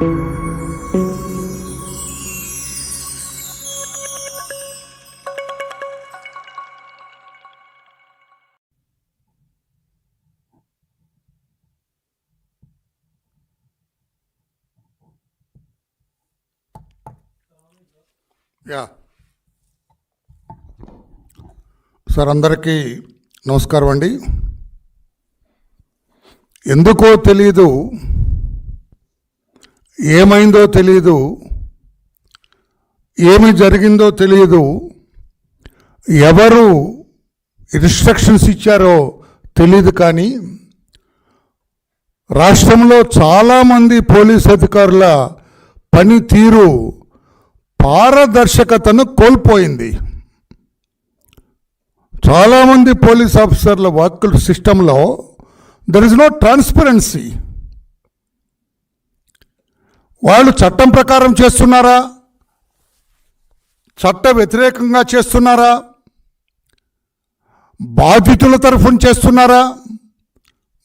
Yeah. Sir అందరికీ నమస్కారం అండి. ఎందుకో తెలియదు ఏమైందో తెలియదు ఏమి జరిగిందో తెలియదు ఎవరు ఇన్స్ట్రక్షన్స్ ఇచ్చారో తెలియదు కానీ రాష్ట్రంలో చాలామంది పోలీస్ అధికారుల పనితీరు పారదర్శకతను కోల్పోయింది. చాలామంది పోలీస్ ఆఫీసర్ల వర్క్ సిస్టంలో దర్ ఇస్ నో ట్రాన్స్పరెన్సీ వాళ్ళు చట్టం ప్రకారం చేస్తున్నారా? చట్ట వ్యతిరేకంగా చేస్తున్నారా? బాధితుల తరఫున చేస్తున్నారా?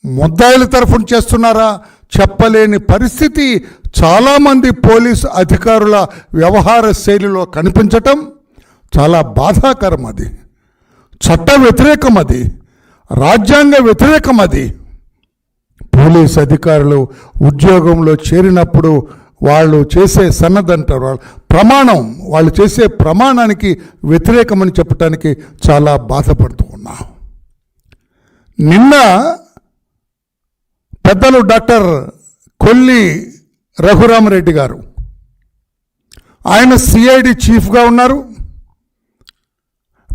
ముద్దాయిల తరఫున చేస్తున్నారా? చెప్పలేని పరిస్థితి చాలామంది పోలీస్ అధికారుల వ్యవహార శైలిలో కనిపించటం చాలా బాధాకరం అది. చట్ట వ్యతిరేకం అది. రాజ్యాంగ వ్యతిరేకం అది. పోలీస్ అధికారులు ఉద్యోగంలో చేరినప్పుడు వాళ్ళు చేసే సన్నదంటారు వాళ్ళు ప్రమాణం వాళ్ళు చేసే ప్రమాణానికి వ్యతిరేకమని చెప్పటానికి చాలా బాధపడుతూ ఉన్నా. నిన్న పెద్దలు డాక్టర్ కొల్లి రఘురామరెడ్డి గారు ఆయన సిఐడి చీఫ్గా ఉన్నారు.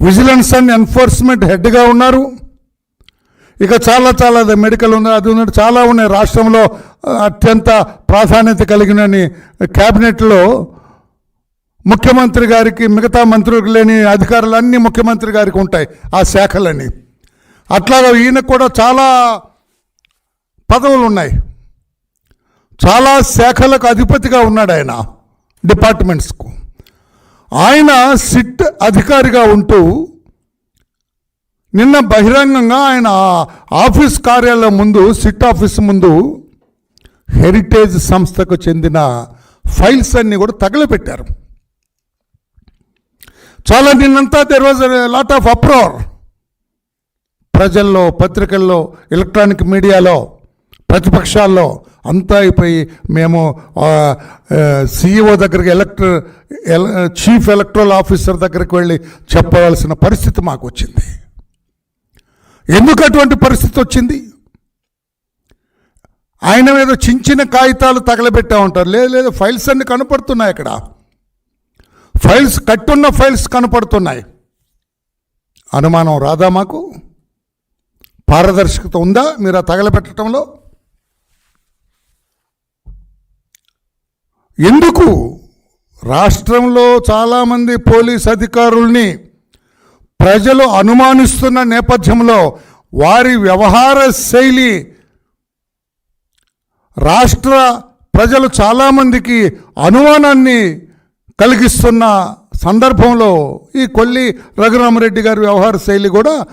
విజిలెన్స్ అండ్ ఎన్ఫోర్స్మెంట్ హెడ్గా ఉన్నారు. ఇక చాలా చాలా మెడికల్ ఉంది అది ఉన్నట్టు చాలా ఉన్నాయి. రాష్ట్రంలో అత్యంత ప్రాధాన్యత కలిగిన క్యాబినెట్లో ముఖ్యమంత్రి గారికి మిగతా మంత్రులకు లేని అధికారులు అన్నీ ముఖ్యమంత్రి గారికి ఉంటాయి ఆ శాఖలన్నీ. అట్లాగా ఈయన కూడా చాలా పదవులు ఉన్నాయి చాలా శాఖలకు అధిపతిగా ఉన్నాడు ఆయన డిపార్ట్మెంట్స్కు. ఆయన సిట్ అధికారిగా ఉంటూ నిన్న బహిరంగంగా ఆయన ఆఫీస్ కార్యాలయం ముందు సిట్ ఆఫీస్ ముందు హెరిటేజ్ సంస్థకు చెందిన ఫైల్స్ అన్నీ కూడా తగలపెట్టారు. చాలా నిన్నంతా there was lot of uproar ప్రజల్లో పత్రికల్లో ఎలక్ట్రానిక్ మీడియాలో ప్రతిపక్షాల్లో అంతా అయిపోయి మేము సిఇఓ దగ్గరికి ఎలక్ట్ర చీఫ్ ఎలక్ట్రల్ ఆఫీసర్ దగ్గరికి వెళ్ళి చెప్పవలసిన పరిస్థితి మాకు వచ్చింది. ఎందుకు అటువంటి పరిస్థితి వచ్చింది? ఆయన మీద చించిన కాగితాలు తగలబెట్టా ఉంటారు. లేదు లేదు ఫైల్స్ అన్ని కనపడుతున్నాయి అక్కడ. ఫైల్స్ కట్టున్న ఫైల్స్ కనపడుతున్నాయి. అనుమానం రాదా మాకు? పారదర్శకత ఉందా మీరు ఆ తగలబెట్టడంలో? ఎందుకు? రాష్ట్రంలో చాలామంది పోలీస్ అధికారుల్ని ప్రజలు అనుమానిస్తున్న నేపథ్యంలో వారి వ్యవహార శైలి రాష్ట్ర ప్రజలు చాలామందికి అనుమానాన్ని కలిగిస్తున్న సందర్భంలో ఈ కొల్లి రఘురామరెడ్డి గారి వ్యవహార శైలి కూడా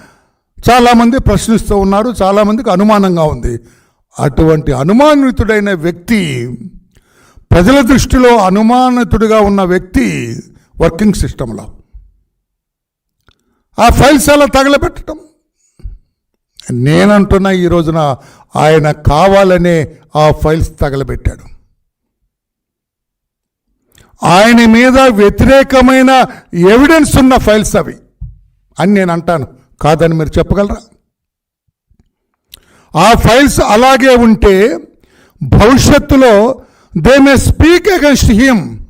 చాలామంది ప్రశ్నిస్తూ ఉన్నారు చాలామందికి అనుమానంగా ఉంది. అటువంటి అనుమానితుడైన వ్యక్తి ప్రజల దృష్టిలో అనుమానితుడిగా ఉన్న వ్యక్తి వర్కింగ్ సిస్టంలో. ఆ ఫైల్స్ అలా తగలబెట్టడం. నేనంటున్నా ఈ రోజున ఆయన కావాలనే ఆ ఫైల్స్ తగలబెట్టాడు. ఆయన మీద వ్యతిరేకమైన ఎవిడెన్స్ ఉన్న ఫైల్స్ అవి. అని నేను అంటాను. కాదని మీరు చెప్పగలరా? ఆ ఫైల్స్ అలాగే ఉంటే భవిష్యత్తులో they may speak against him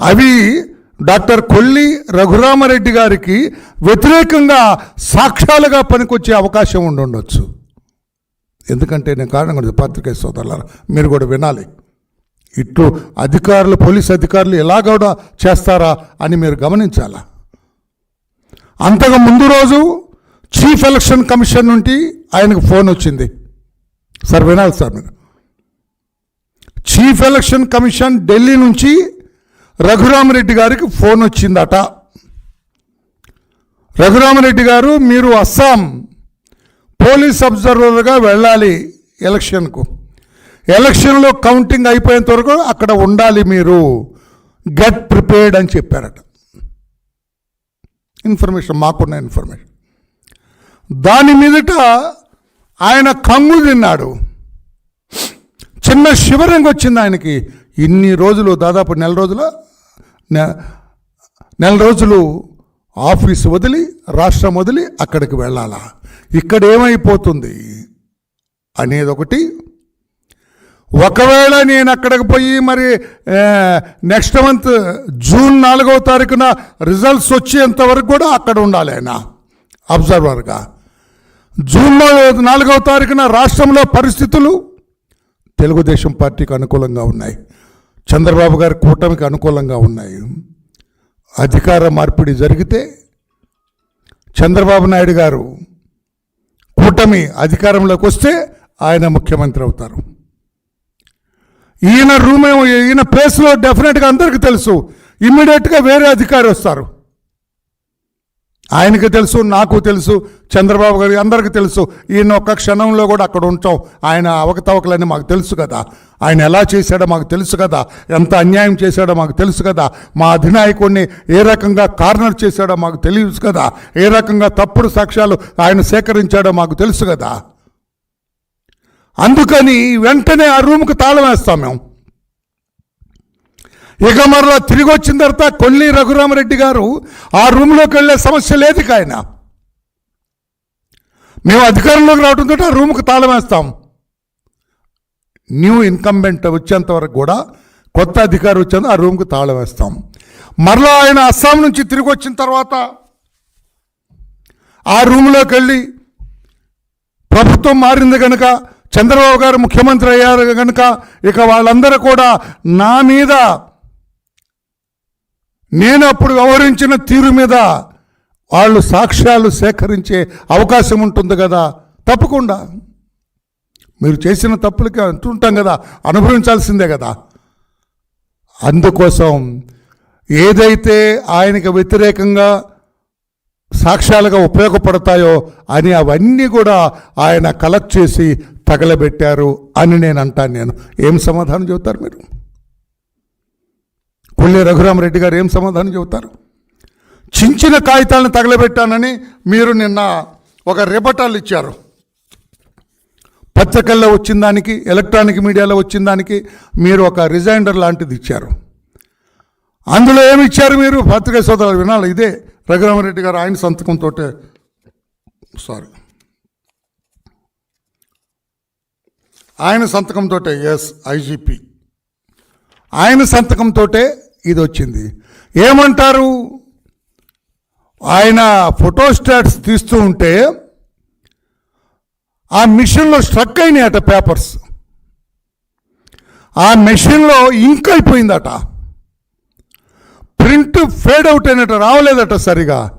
అవి డాక్టర్ కొల్లి రఘురామరెడ్డి గారికి వ్యతిరేకంగా సాక్ష్యాలుగా పనికొచ్చే అవకాశం ఉండుండొచ్చు ఎందుకంటే నేను కారణం కూడా పత్రికే సోదరులారా మీరు కూడా వినాలి. ఇట్లు అధికారులు పోలీస్ అధికారులు ఎలా కూడా చేస్తారా అని మీరు గమనించాలా? అంతకు ముందు రోజు చీఫ్ ఎలక్షన్ కమిషన్ నుండి ఆయనకు ఫోన్ వచ్చింది. సార్ వినాలి సార్ మీరు. చీఫ్ ఎలక్షన్ కమిషన్ ఢిల్లీ నుంచి రఘురామరెడ్డి గారికి ఫోన్ వచ్చిందట. రఘురామరెడ్డి గారు మీరు అస్సాం పోలీస్ అబ్జర్వర్గా వెళ్ళాలి ఎలక్షన్కు. ఎలక్షన్లో కౌంటింగ్ అయిపోయేంత వరకు అక్కడ ఉండాలి మీరు. గెట్ ప్రిపేర్డ్ అని చెప్పారట. ఇన్ఫర్మేషన్ మాకున్న ఇన్ఫర్మేషన్. దాని మీదట ఆయన కంగు తిన్నాడు. చిన్న శివరంగి వచ్చింది ఆయనకి. ఇన్ని రోజులు దాదాపు నెల రోజుల నెల రోజులు ఆఫీస్ వదిలి రాష్ట్రం వదిలి అక్కడికి వెళ్ళాలా? ఇక్కడ ఏమైపోతుంది అనేది ఒకటి ఒకవేళ నేను అక్కడికి పోయి మరి నెక్స్ట్ మంత్ జూన్ నాలుగవ తారీఖున రిజల్ట్స్ వచ్చేంత వరకు కూడా అక్కడ ఉండాలి ఆయన అబ్జర్వర్గా. జూన్ నాలుగవ- నాలుగవ తారీఖున రాష్ట్రంలో పరిస్థితులు తెలుగుదేశం పార్టీకి అనుకూలంగా ఉన్నాయి. చంద్రబాబు గారి కూటమికి అనుకూలంగా ఉన్నాయి. అధికార మార్పిడి జరిగితే చంద్రబాబు నాయుడు గారు కూటమి అధికారంలోకి వస్తే ఆయన ముఖ్యమంత్రి అవుతారు. ఈయన రూమ్ ఈయన ప్లేస్లో డెఫినెట్గా అందరికీ తెలుసు. ఇమ్మీడియట్గా వేరే అధికారి వస్తారు. ఆయనకి తెలుసు నాకు తెలుసు చంద్రబాబు గారికి అందరికీ తెలుసు. ఈయన ఒక్క క్షణంలో కూడా అక్కడ ఉంటాం. ఆయన అవకతవకలని మాకు తెలుసు కదా. ఆయన ఎలా చేశాడో మాకు తెలుసు కదా. ఎంత అన్యాయం చేశాడో మాకు తెలుసు కదా. మా అధినాయకుడిని ఏ రకంగా కార్నర్ చేశాడో మాకు తెలుసు కదా. ఏ రకంగా తప్పుడు సాక్ష్యాలు ఆయన సేకరించాడో మాకు తెలుసు కదా. అందుకని వెంటనే ఆ రూమ్కి తాళం వేస్తాం మేము. ఇక మరలా తిరిగి వచ్చిన తర్వాత కొల్లి రఘురామరెడ్డి గారు ఆ రూమ్లోకి వెళ్ళే సమస్య లేదు ఆయన. మేము అధికారంలోకి రావడంతో ఆ రూమ్కి తాళం వేస్తాం. న్యూ ఇన్కంబెంట్ వచ్చేంత వరకు కూడా కొత్త అధికారి వచ్చేంత ఆ రూమ్కి తాళం వేస్తాం. మరలా ఆయన అస్సాం నుంచి తిరిగి వచ్చిన తర్వాత ఆ రూమ్లోకి వెళ్ళి ప్రభుత్వం మారింది కనుక చంద్రబాబు గారు ముఖ్యమంత్రి అయ్యారు కనుక ఇక వాళ్ళందరూ కూడా నా మీద నేను అప్పుడు వ్యవహరించిన తీరు మీద వాళ్ళు సాక్ష్యాలు సేకరించే అవకాశం ఉంటుంది కదా. తప్పకుండా. మీరు చేసిన తప్పులకి అంటుంటాం కదా. అనుభవించాల్సిందే కదా. అందుకోసం ఏదైతే ఆయనకు వ్యతిరేకంగా సాక్ష్యాలుగా ఉపయోగపడతాయో అని అవన్నీ కూడా ఆయన కలెక్ట్ చేసి తగలబెట్టారు అని నేను అంటాను నేను. ఏం సమాధానం చెబుతారు మీరు? కొల్లే రఘురామరెడ్డి గారు ఏం సమాధానం చెబుతారు? చించిన కాగితాలను తగలబెట్టానని మీరు నిన్న ఒక రిపటాలు ఇచ్చారు. పత్రికల్లో వచ్చిన దానికి ఎలక్ట్రానిక్ మీడియాలో వచ్చిన దానికి మీరు ఒక రిజైండర్ లాంటిది ఇచ్చారు. అందులో ఏమి ఇచ్చారు మీరు? పత్రికా సోదరులు వినాలి ఇదే రఘురామరెడ్డి గారు ఆయన సంతకంతో సారీ ఆయన సంతకంతో ఎస్ ఐజీపీ ఆయన సంతకంతో ఇది వచ్చింది ఏమంటారు? ఆయన ఫోటోస్టాట్స్ తీస్తూ ఉంటే ఆ మిషన్లో స్ట్రక్ అయినాయట పేపర్స్. ఆ మెషిన్లో ఇంక్ అయిపోయిందట. ప్రింట్ ఫేడ్ అవుట్ అయినట్టు రావలేదట సరిగా.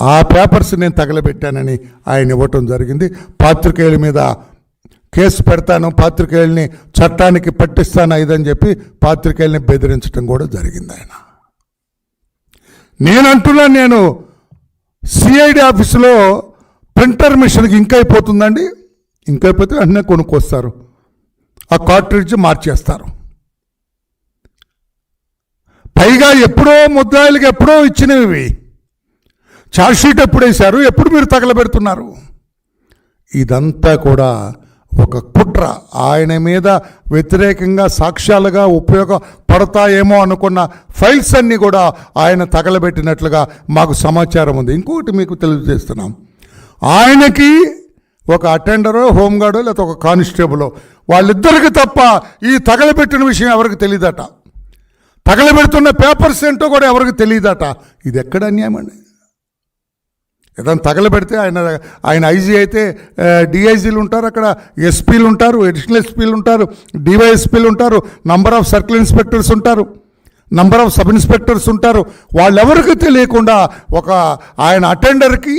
ఆ పేపర్స్ నేను తగలబెట్టానని ఆయన ఇవ్వటం జరిగింది. పాత్రికేయుల మీద కేసు పెడతాను పాత్రికేయుల్ని చట్టానికి పట్టిస్తాను ఇదని చెప్పి పాత్రికేయుల్ని బెదిరించడం కూడా జరిగింది ఆయన. నేనంటున్నా నేను సిఐడి ఆఫీసులో ప్రింటర్ మిషన్కి ఇంక అయిపోతుందండి. ఇంక అయిపోతే అన్నీ కొనుక్కొస్తారు. ఆ కార్ట్రిడ్జ్ మార్చేస్తారు. పైగా ఎప్పుడో ముద్దాయిలకి ఎప్పుడో ఇచ్చినవి. ఇవి షీట్ ఎప్పుడు వేశారు? ఎప్పుడు మీరు తగలబెడుతున్నారు? ఇదంతా కూడా ఒక కుట్ర ఆయన మీద వ్యతిరేకంగా సాక్ష్యాలుగా ఉపయోగపడతాయేమో అనుకున్న ఫైల్స్ అన్నీ కూడా ఆయన తగలబెట్టినట్లుగా మాకు సమాచారం ఉంది. ఇంకొకటి మీకు తెలియజేస్తున్నాం. ఆయనకి ఒక అటెండరో హోంగార్డో లేకపోతే ఒక కానిస్టేబులో వాళ్ళిద్దరికి తప్ప ఈ తగలబెట్టిన విషయం ఎవరికి తెలియదట తగలబెడుతున్న పేపర్స్ ఏంటో కూడా ఎవరికి తెలియదట ఇది ఎక్కడ అన్యాయం అండి? ఏదైనా తగలబెడితే ఆయన ఆయన ఐజీ అయితే డిఐజీలు ఉంటారు అక్కడ ఎస్పీలు ఉంటారు అడిషనల్ ఎస్పీలు ఉంటారు డివైఎస్పీలు ఉంటారు నంబర్ ఆఫ్ సర్కిల్ ఇన్స్పెక్టర్స్ ఉంటారు నంబర్ ఆఫ్ సబ్ ఇన్స్పెక్టర్స్ ఉంటారు. వాళ్ళెవరికి తెలియకుండా ఒక ఆయన అటెండర్కి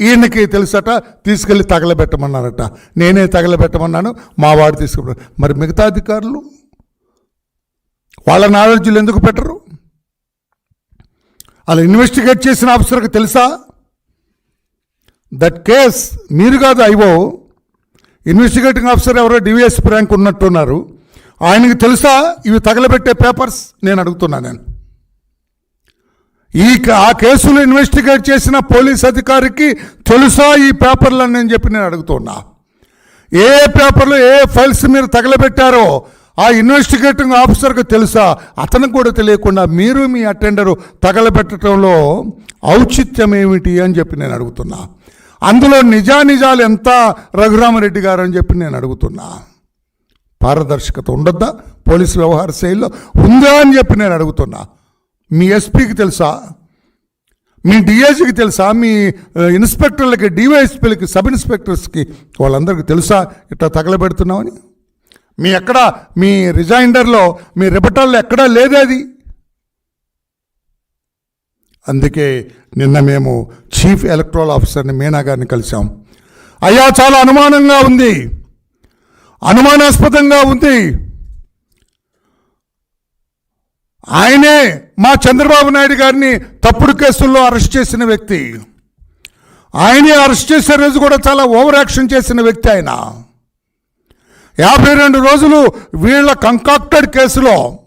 ఈయనకి తెలుసట తీసుకెళ్ళి తగలబెట్టమన్నారట. నేనే తగలబెట్టమన్నాను మా వాడు తీసుకున్నాడు మరి మిగతా అధికారులు? వాళ్ళ నాలెడ్జ్లు ఎందుకు పెట్టరు? అలా ఇన్వెస్టిగేట్ చేసిన ఆఫీసర్కి తెలుసా? దట్ కేస్ మీరు కాదు ఐవో ఇన్వెస్టిగేటింగ్ ఆఫీసర్ ఎవరో డివిఎస్పీ ర్యాంక్ ఉన్నట్టున్నారు. ఆయనకి తెలుసా? ఇవి తగలబెట్టే పేపర్స్ నేను అడుగుతున్నా నేను. ఈ క- ఆ కేసులు ఇన్వెస్టిగేట్ చేసిన పోలీస్ అధికారికి తెలుసా ఈ పేపర్లు అని నేను చెప్పి నేను అడుగుతున్నా. ఏ పేపర్లు ఏ ఫైల్స్ మీరు తగలబెట్టారో ఆ ఇన్వెస్టిగేటింగ్ ఆఫీసర్కి తెలుసా? అతనికి కూడా తెలియకుండా మీరు మీ అటెండరు తగలబెట్టడంలో ఔచిత్యం ఏమిటి అని చెప్పి నేను అడుగుతున్నా. అందులో నిజానిజాలు ఎంత రఘురామరెడ్డి గారు అని చెప్పి నేను అడుగుతున్నా. పారదర్శకత ఉండొద్దా? పోలీసు వ్యవహార శైలిలో ఉందా అని చెప్పి నేను అడుగుతున్నా. మీ ఎస్పీకి తెలుసా? మీ డిఐజీకి తెలుసా? మీ ఇన్స్పెక్టర్లకి డివైఎస్పీలకి సబ్ ఇన్స్పెక్టర్స్కి వాళ్ళందరికీ తెలుసా? ఇట్లా తగలబెడుతున్నామని మీ ఎక్కడ మీ రిజైండర్లో మీ రిపటల్లో ఎక్కడా లేదేది అందుకే నిన్న మేము చీఫ్ ఎలక్ట్రల్ ఆఫీసర్ని మీనా గారిని కలిసాం అయ్యా చాలా అనుమానంగా ఉంది. అనుమానాస్పదంగా ఉంది. ఆయనే మా చంద్రబాబు నాయుడు గారిని తప్పుడు కేసుల్లో అరెస్ట్ చేసిన వ్యక్తి. ఆయనే అరెస్ట్ చేసే రోజు కూడా చాలా ఓవర్ యాక్షన్ చేసిన వ్యక్తి ఆయన. యాభై రెండు రోజులు వీళ్ళ కంకాక్టెడ్ కేసులో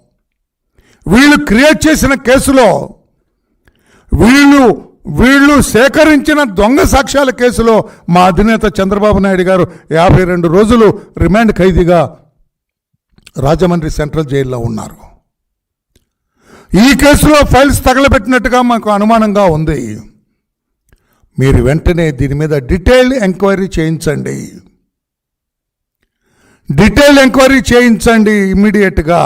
వీళ్ళు క్రియేట్ చేసిన కేసులో వీళ్ళు వీళ్ళు సేకరించిన దొంగ సాక్ష్యాల కేసులో మా అధినేత చంద్రబాబు నాయుడు గారు యాభై రెండు రోజులు రిమాండ్ ఖైదీగా రాజమండ్రి సెంట్రల్ జైల్లో ఉన్నారు. ఈ కేసులో ఫైల్స్ తగలబెట్టినట్టుగా మాకు అనుమానంగా ఉంది. మీరు వెంటనే దీని మీద డీటెయిల్డ్ ఎంక్వైరీ చేయించండి. డీటెయిల్ ఎంక్వైరీ చేయించండి ఇమ్మీడియట్గా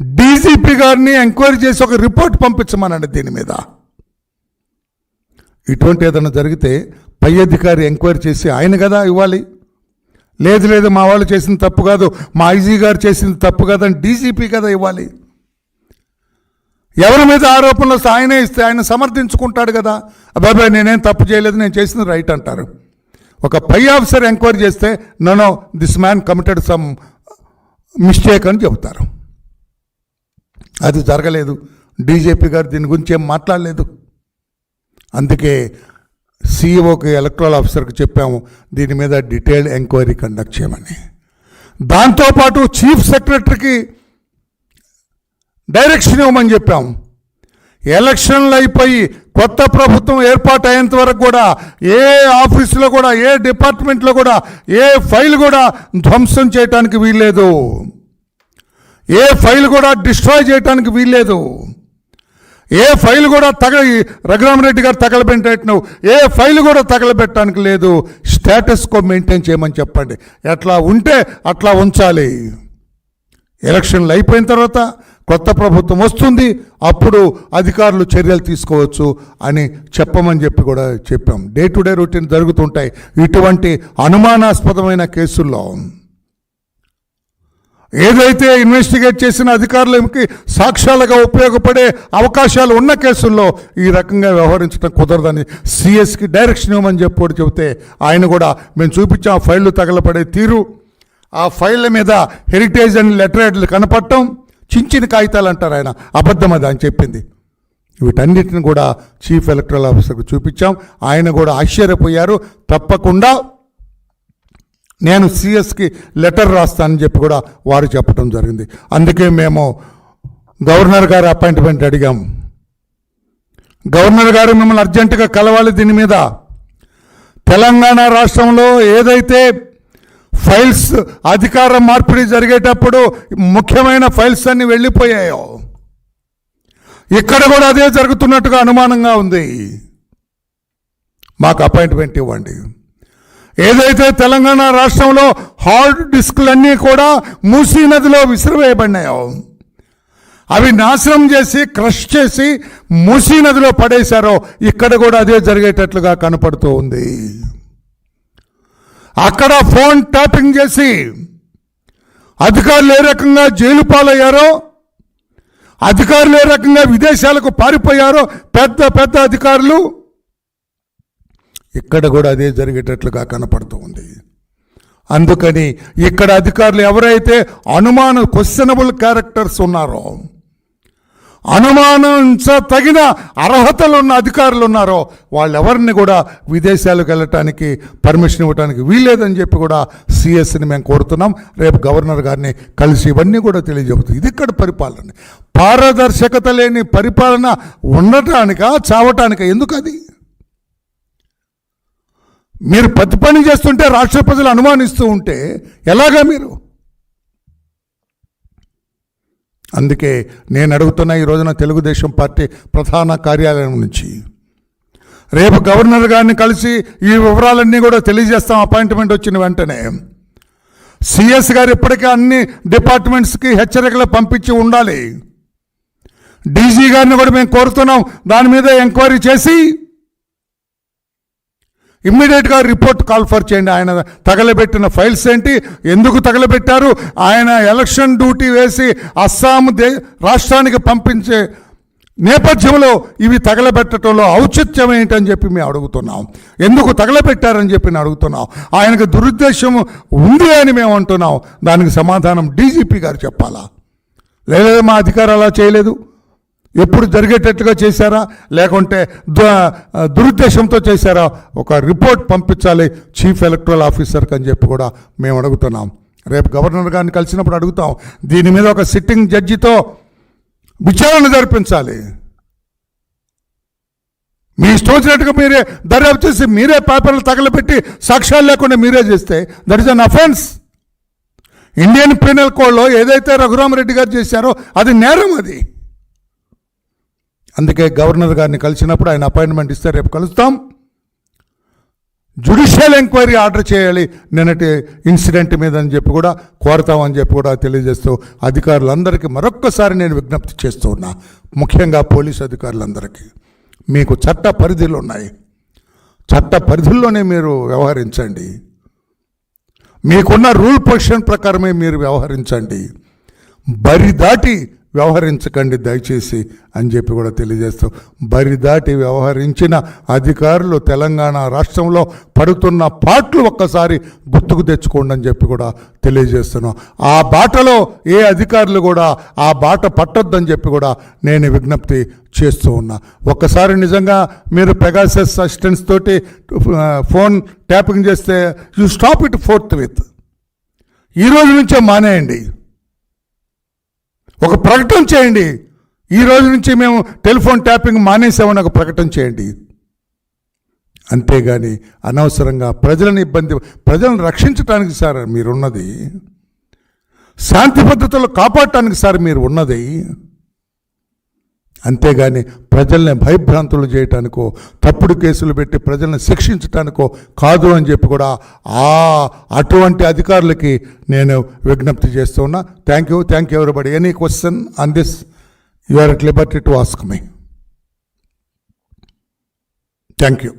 డీజీపీ గారిని ఎంక్వైరీ చేసి ఒక రిపోర్ట్ పంపించమనండి దీని మీద. ఇటువంటి ఏదైనా జరిగితే పై అధికారి ఎంక్వైరీ చేసి ఆయన కదా ఇవ్వాలి. లేదు లేదు మా వాళ్ళు చేసింది తప్పు కాదు మా ఐజీ గారు చేసింది తప్పు కాదని డీజీపీ కదా ఇవ్వాలి. ఎవరి మీద ఆరోపణలు వస్తే ఆయనే ఇస్తే ఆయన సమర్థించుకుంటాడు కదా. అబ్బాయి నేనేం తప్పు చేయలేదు నేను చేసింది రైట్ అంటారు. ఒక పై ఆఫీసర్ ఎంక్వైరీ చేస్తే no this man committed some mistake అని చెబుతారు. అది జరగలేదు. డీజేపీ గారు దీని గురించి ఏం మాట్లాడలేదు. అందుకే సీఈఓకి ఎలక్ట్రల్ ఆఫీసర్కి చెప్పాము దీని మీద డీటెయిల్డ్ ఎంక్వైరీ కండక్ట్ చేయమని. దాంతోపాటు చీఫ్ సెక్రటరీకి డైరెక్షన్ ఇవ్వమని చెప్పాం. ఎలక్షన్లు అయిపోయి కొత్త ప్రభుత్వం ఏర్పాటు అయ్యేంత వరకు కూడా ఏ ఆఫీసులో కూడా ఏ డిపార్ట్మెంట్లో కూడా ఏ ఫైల్ కూడా ధ్వంసం చేయటానికి వీల్లేదు. ఏ ఫైల్ కూడా డిస్ట్రాయ్ చేయటానికి వీల్లేదు. ఏ ఫైల్ కూడా తగ రఘురామరెడ్డి గారు తగలబెట్టను ఏ ఫైల్ కూడా తగలబెట్టడానికి లేదు. స్టేటస్ కో మెయింటైన్ చేయమని చెప్పండి. ఎట్లా ఉంటే అట్లా ఉంచాలి. ఎలక్షన్లు అయిపోయిన తర్వాత కొత్త ప్రభుత్వం వస్తుంది. అప్పుడు అధికారులు చర్యలు తీసుకోవచ్చు అని చెప్పమని చెప్పి కూడా చెప్పాం. డే టు డే రొటీన్ జరుగుతుంటాయి. ఇటువంటి అనుమానాస్పదమైన కేసుల్లో. ఏదైతే ఇన్వెస్టిగేట్ చేసిన అధికారులకి సాక్ష్యాలుగా ఉపయోగపడే అవకాశాలు ఉన్న కేసుల్లో ఈ రకంగా వ్యవహరించడం కుదరదని సిఎస్కి డైరెక్షన్ ఇవ్వమని చెప్పి చెబితే ఆయన కూడా మేము చూపించాం ఆ ఫైళ్ళు తగలపడే తీరు ఆ ఫైళ్ళ మీద హెరిటేజ్ అండ్ లెటరేట్లు కనపడటం చించిన కాగితాలు అంటారు ఆయన అబద్ధం అది అని చెప్పింది. వీటన్నిటిని కూడా చీఫ్ ఎలక్టరల్ ఆఫీసర్కు చూపించాం. ఆయన కూడా ఆశ్చర్యపోయారు. తప్పకుండా నేను సిఎస్కి లెటర్ రాస్తానని చెప్పి కూడా వారు చెప్పడం జరిగింది. అందుకే మేము గవర్నర్ గారి అపాయింట్మెంట్ అడిగాం. గవర్నర్ గారు మిమ్మల్ని అర్జెంటుగా కలవాలి దీని మీద. తెలంగాణ రాష్ట్రంలో ఏదైతే ఫైల్స్ అధికార మార్పిడి జరిగేటప్పుడు ముఖ్యమైన ఫైల్స్ అన్ని వెళ్ళిపోయాయో ఇక్కడ కూడా అదే జరుగుతున్నట్టుగా అనుమానంగా ఉంది. మాకు అపాయింట్మెంట్ ఇవ్వండి. ఏదైతే తెలంగాణ రాష్ట్రంలో హార్డ్ డిస్క్లన్నీ కూడా మూసీ నదిలో విసిరివేయబడినాయో అవి నాశనం చేసి క్రష్ చేసి మూసీ నదిలో పడేశారో ఇక్కడ కూడా అదే జరిగేటట్లుగా కనపడుతూ ఉంది. అక్కడ ఫోన్ ట్యాపింగ్ చేసి అధికారులు ఏ రకంగా జైలు పాలయ్యారో అధికారులు ఏ రకంగా విదేశాలకు పారిపోయారో పెద్ద పెద్ద అధికారులు ఇక్కడ కూడా అదే జరిగేటట్లుగా కనపడుతూ ఉంది. అందుకని ఇక్కడ అధికారులు ఎవరైతే అనుమాన క్వశ్చనబుల్ క్యారెక్టర్స్ ఉన్నారో అనుమానించ తగిన అర్హతలు ఉన్న అధికారులు ఉన్నారో వాళ్ళెవరిని కూడా విదేశాలకు వెళ్ళటానికి పర్మిషన్ ఇవ్వడానికి వీల్లేదని చెప్పి కూడా సిఎస్ని మేము కోరుతున్నాం. రేపు గవర్నర్ గారిని కలిసి ఇవన్నీ కూడా తెలియజెబుతుంది ఇది ఇక్కడ పరిపాలన. పారదర్శకత లేని పరిపాలన ఉండటానికా చావటానికా? ఎందుకు అది మీరు ప్రతి పని చేస్తుంటే రాష్ట్ర ప్రజలు అనుమానిస్తూ ఉంటే ఎలాగా మీరు? అందుకే నేను అడుగుతున్న ఈ రోజున తెలుగుదేశం పార్టీ ప్రధాన కార్యాలయం నుంచి రేపు గవర్నర్ గారిని కలిసి ఈ వివరాలన్నీ కూడా తెలియజేస్తాం. అపాయింట్మెంట్ వచ్చిన వెంటనే సిఎస్ గారు ఇప్పటికే అన్ని డిపార్ట్మెంట్స్కి హెచ్చరికలు పంపించి ఉండాలి. డీజీ గారిని కూడా మేము కోరుతున్నాం. దాని మీద ఎంక్వైరీ చేసి ఇమ్మీడియట్గా రిపోర్ట్ కాల్ఫర్ చేయండి. ఆయన తగలబెట్టిన ఫైల్స్ ఏంటి? ఎందుకు తగలబెట్టారు? ఆయన ఎలక్షన్ డ్యూటీ వేసి అస్సాం దే రాష్ట్రానికి పంపించే నేపథ్యంలో ఇవి తగలబెట్టడంలో ఔచిత్యం ఏంటని చెప్పి మేము అడుగుతున్నాం. ఎందుకు తగలబెట్టారని చెప్పి నేను అడుగుతున్నాం. ఆయనకు దురుద్దేశం ఉంది అని మేము అంటున్నాం. దానికి సమాధానం డీజీపీ గారు చెప్పాలా? లేదా మా అధికారం అలా చేయలేదు. ఎప్పుడు జరిగేటట్టుగా చేశారా? లేకుంటే దు దురుద్దేశంతో చేశారా? ఒక రిపోర్ట్ పంపించాలి చీఫ్ ఎలక్టరల్ ఆఫీసర్కి అని చెప్పి కూడా మేము అడుగుతున్నాం. రేపు గవర్నర్ గారిని కలిసినప్పుడు అడుగుతాం. దీని మీద ఒక సిట్టింగ్ జడ్జితో విచారణ జరిపించాలి. మీ ఇష్టం వచ్చినట్టుగా మీరే దర్యాప్తు చేసి మీరే పేపర్లు తగలబెట్టి సాక్ష్యాలు లేకుండా మీరే చేస్తే that is an offence Indian penal కోడ్లో ఏదైతే రఘురామరెడ్డి గారు చేశారో అది నేరం అది. అందుకే గవర్నర్ గారిని కలిసినప్పుడు ఆయన అపాయింట్మెంట్ ఇస్తే రేపు కలుస్తాం. జుడిషియల్ ఎంక్వైరీ ఆర్డర్ చేయాలి. నిన్నటి ఇన్సిడెంట్ మీద అని చెప్పి కూడా కోరతామని చెప్పి కూడా తెలియజేస్తూ అధికారులందరికీ మరొక్కసారి నేను విజ్ఞప్తి చేస్తూ ఉన్నా. ముఖ్యంగా పోలీసు అధికారులందరికీ. మీకు చట్ట పరిధులు ఉన్నాయి. చట్ట పరిధుల్లోనే మీరు వ్యవహరించండి. మీకున్న రూల్ పొజిషన్ ప్రకారమే మీరు వ్యవహరించండి. బరి దాటి వ్యవహరించకండి దయచేసి అని చెప్పి కూడా తెలియజేస్తాం బరి దాటి వ్యవహరించిన అధికారులు తెలంగాణ రాష్ట్రంలో పడుతున్న పాటలు ఒక్కసారి గుర్తుకు తెచ్చుకోండి అని చెప్పి కూడా తెలియజేస్తున్నాం. ఆ బాటలో ఏ అధికారులు కూడా ఆ బాట పట్టొద్దని చెప్పి కూడా నేను విజ్ఞప్తి చేస్తూ ఉన్నా. ఒక్కసారి నిజంగా మీరు పెగాసెస్ అసిస్టెంట్స్ తోటి ఫోన్ ట్యాపింగ్ చేస్తే you stop it fourth with ఈ రోజు నుంచే మానేయండి. ఒక ప్రకటన చేయండి. ఈ రోజు నుంచి మేము టెలిఫోన్ ట్యాపింగ్ మానేసామని ఒక ప్రకటన చేయండి. అంతేగాని అనవసరంగా ప్రజలను ఇబ్బంది ప్రజలను రక్షించడానికి సార్ మీరున్నది. శాంతి భద్రతలు కాపాడటానికి సార్ మీరు ఉన్నది అంతేగాని ప్రజల్ని భయభ్రాంతులు చేయటానికో తప్పుడు కేసులు పెట్టి ప్రజల్ని శిక్షించటానికో కాదు అని చెప్పి కూడా ఆ అటువంటి అధికారులకి నేను విజ్ఞప్తి చేస్తూ ఉన్నా thank you thank you everybody any question on this you are at liberty to ask me thank you